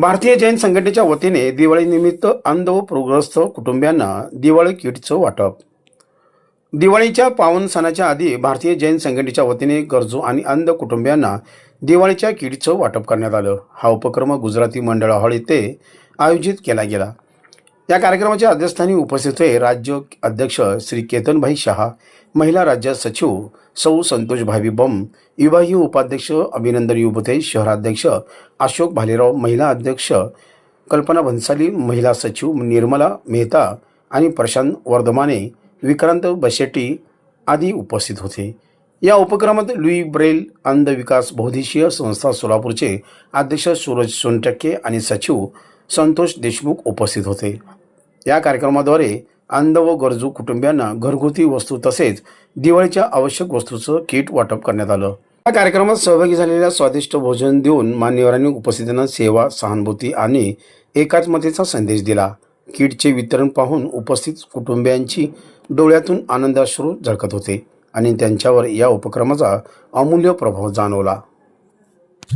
भारतीय जैन संघटनेच्या वतीने दिवाळीनिमित्त अंध व पूरग्रस्त कुटुंबियांना दिवाळी किटचं वाटप. दिवाळीच्या पावन सणाच्या आधी भारतीय जैन संघटनेच्या वतीने गरजू आणि अंध कुटुंबियांना दिवाळीच्या किटचं वाटप करण्यात आलं. हा उपक्रम गुजराती मंडळ हॉल येथे आयोजित केला गेला. या कार्यक्रमाच्या अध्यक्षस्थानी उपस्थित होते राज्य अध्यक्ष श्री केतनभाई शहा महिला राज्य सचिव सौ संतोष भावी बम विभागीय उपाध्यक्ष अभिनंदन युबते शहराध्यक्ष अशोक भालेराव महिला अध्यक्ष कल्पना भन्साली महिला सचिव निर्मला मेहता आणि प्रशांत वर्धमाने विक्रांत बशेट्टी आदी उपस्थित होते. या उपक्रमात लुई ब्रेल अंध विकास बहुद्देशीय संस्था सोलापूरचे अध्यक्ष सूरज सोनटक्के आणि सचिव संतोष देशमुख उपस्थित होते. या कार्यक्रमाद्वारे अंध व गरजू कुटुंबियांना घरगुती वस्तू तसेच दिवाळीच्या आवश्यक वस्तूचं किट वाटप करण्यात आलं. या कार्यक्रमात सहभागी झालेल्या स्वादिष्ट भोजन देऊन मान्यवरांनी उपस्थितांना सेवा सहानुभूती आणि एकात्मतेचा संदेश दिला. किटचे वितरण पाहून उपस्थित कुटुंबियांची डोळ्यातून आनंदाश्रू झळकत होते आणि त्यांच्यावर या उपक्रमाचा अमूल्य प्रभाव जाणवला.